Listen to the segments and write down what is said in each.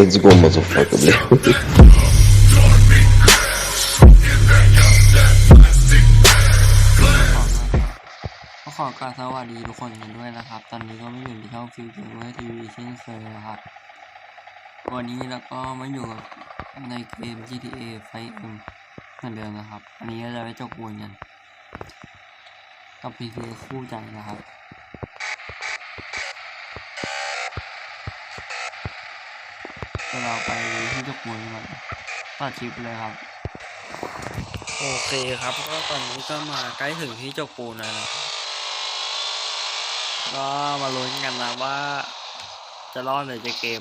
Let's go, motherfucker, бля. ก็ขอกราบสวัสดีทุกคนกันด้วยนะครับ ตอนนี้ก็มาอยู่ที่ช่องฟิวเจอร์เวอร์ทีวีเช่นเคยนะครับ วันนี้เราก็มาอยู่กับในเกม GTA 5M เหมือนเดิมนะครับ อันนี้เราจะไปจบวนกัน กับ PTA คู่ใจนะครับ เดี๋ยวเราไปที่จบวนกันตัดคลิปเลยครับ โอเคครับก็ตอนนี้ก็มาใกล้ถึงที่จบปูนแล้วนะครับก็มาลุ้นกันนะว่า จะรอดหรือจะเกม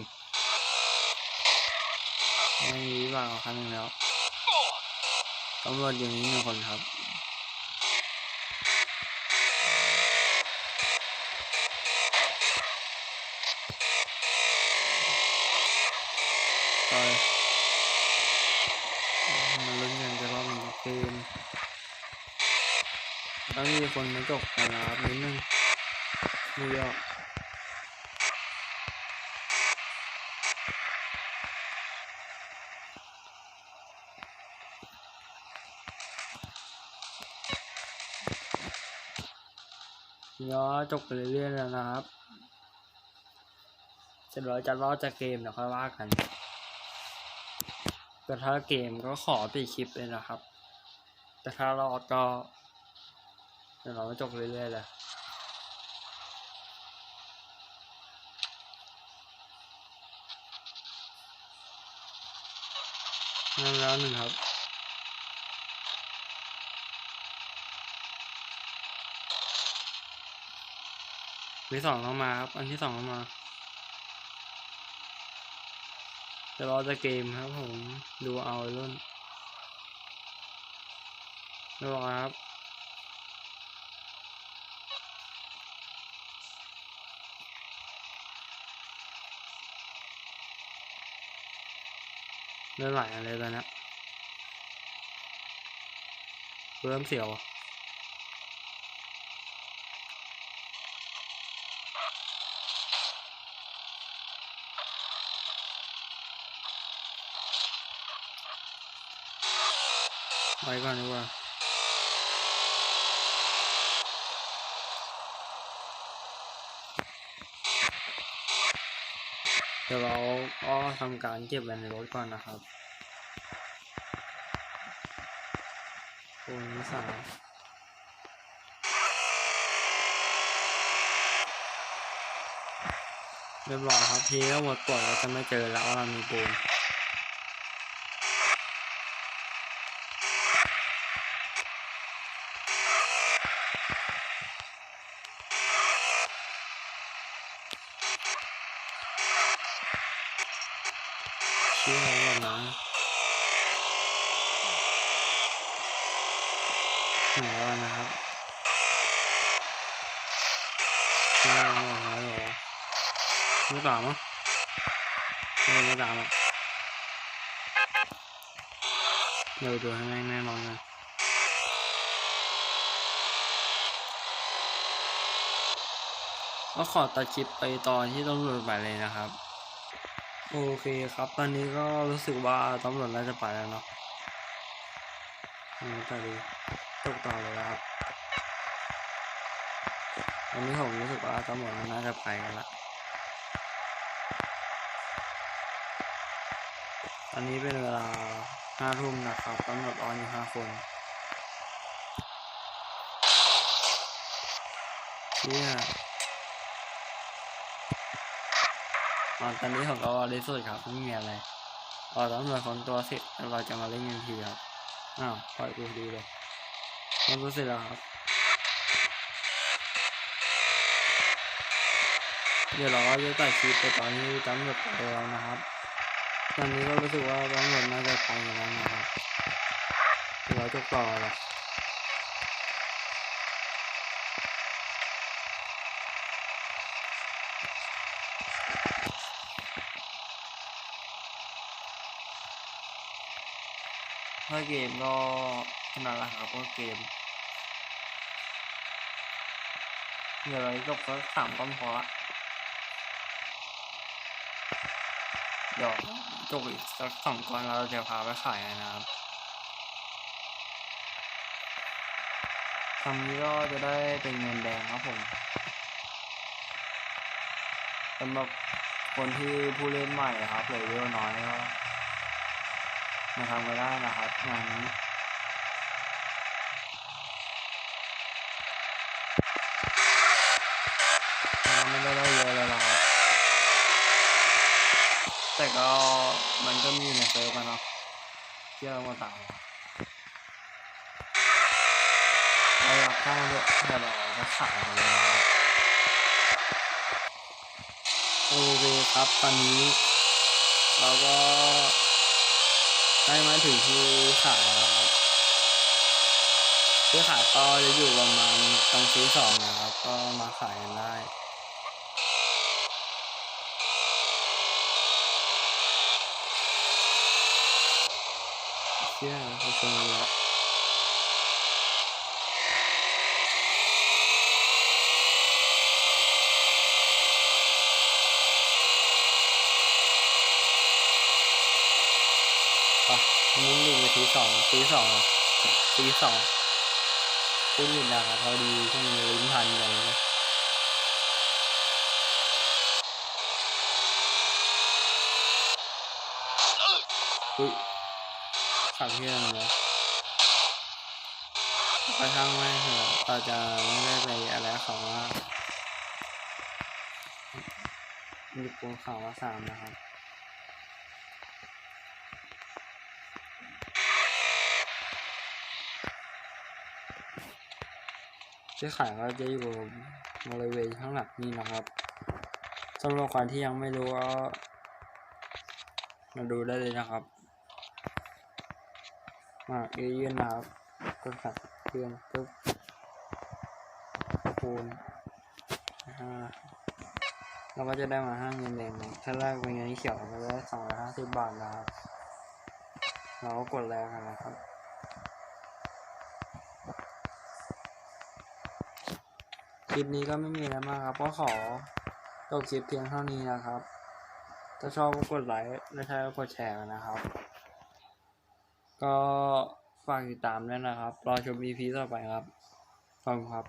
ไม่มีวิบากครั้งหนึงแล้วตำรวจอยู่นี้หนึ่งคนครับ มีคนมาจบกันะครับนิดนึงไม่ยากย้อนจบไปเรื่อยๆแล้วนะครับเสร็จแล้วจะรอดจากเกมเดี๋ยวค่อยว่ากันแต่ถ้าเกมก็ขอปิดคลิปเลยนะครับ แต่ถ้ารอดก็ เดี๋ยวเราจบเรื่อยๆเลยนั่นแล้วหนึ่งครับที่สองต้องมาครับ อันที่สองต้องมาจะรอจะเกมครับผม ดูเอาไอ้รุ่นเรียบร้อยครับ เลื่อนไหลอะไรกันนะเริ่มเสียวไปก่อนดีกว่า เดี๋ยวเราก็ทำการเก็บไว้ในรถก่อนนะครับคูณสามเรียบร้อยครับทีก็หมดปวดเราจะไม่เจอแล้วว่าเรามีปูน แล้วนะครับเชื่อหมดแล้วเหรอไม่ตามมั้งไม่ไม่ตามอะเดี๋ยวดูให้แม่แน่นอนกันก็ขอตัดคลิปไปตอนที่ต้องรวจไปเลยนะครับ โอเคครับ ตอนนี้ก็รู้สึกว่าตำรวจน่าจะไปแล้วเนาะ อืมแต่ดีตกต่อเลยครับตอนนี้ผมรู้สึกว่าตำรวจมันน่าจะไปกันละตอนนี้เป็นเวลาห้าทุ่มนะครับตำรวจออนอยู่ห้าคนเชี่ยตอนนี้ผมก็รีสุดครับไม่มีอะไรรอตำรวจคนตัวเสร็จเราจะมาเล่นกันทีครับ อ้าวปล่อยกูดีเลยมันรู้สึกแล้วครับ เดี๋ยวเราก็จะตัดคลิปไปตอนที่ตำรวจไปแล้วนะครับ ตอนนี้ก็รู้สึกว่าตำรวจน่าจะไปแล้วนะครับ เดี๋ยวเราจะต่อเล ยถ้าเกมก็ขนาดละครับก็เกมเดี๋ยวเราจบก็สามต้นพอละเดี๋ยวจกอีกสักสองก้อนเราจะพาไปขายกันนะครับทำนี้ก็จะได้เป็นเงินแดงครับผมสำหรับคนที่ผู้เล่นใหม่ครับเลเวลน้อยก็ มาทำก็ได้นะครับงานนี้ไม่ได้ได้เยอะเลยหรอกครับแต่ก็มันก็มีในเซิร์ฟอะเนาะเที่ยวมาต่างเราอยากข้างเยอะแต่เราก็ขายไปแล้วนะโอเคครับตอนนี้เราก็ ได้มาถึงที่ขายแล้วครับที่ขายก็จะอยู่ประมาณตรงซีสองนะครับ ก็มาขายกันได้เชี่ยเขาชนกันแล้ว อะมึงหนึ่งนาทีสองทีสองทีสองพูดหยุดดังพอดีช่วงนี้ลิ้นพันอย่างนี้ยอุ้ยขับเที่ยงเลยกระทั่งไม่เถอะเราจะไม่ได้ไปอะไรเขาว่ามีปูเขาว่าสามนะครับ ที่ขายก็จะอยู่บริเวณข้างหลังนี่นะครับสำหรับครที่ยังไม่รู้ก็มาดูได้เลยนะครับ มาเอเยนนะครับก็ขัดเครื่องปึ๊บคูณห้าเราก็จะได้มาห้าเงินแดงถ้าแรกเป็นเงินเขียวก็ได้สองร้อยห้าสิบบาทนะครับ เราก็กดแรกกันนะครับ ลิปนี้ก็ไม่มีอะไรมากครับ ก็ขอจบคลิปเพียงเท่านี้นะครับ ถ้าชอบก็กดไลค์และถ้าก็กดแชร์นนะครับ ก็ฝากติดตามด้วยนะครับ รอชม EP ต่อไปครับขอบคุณครับ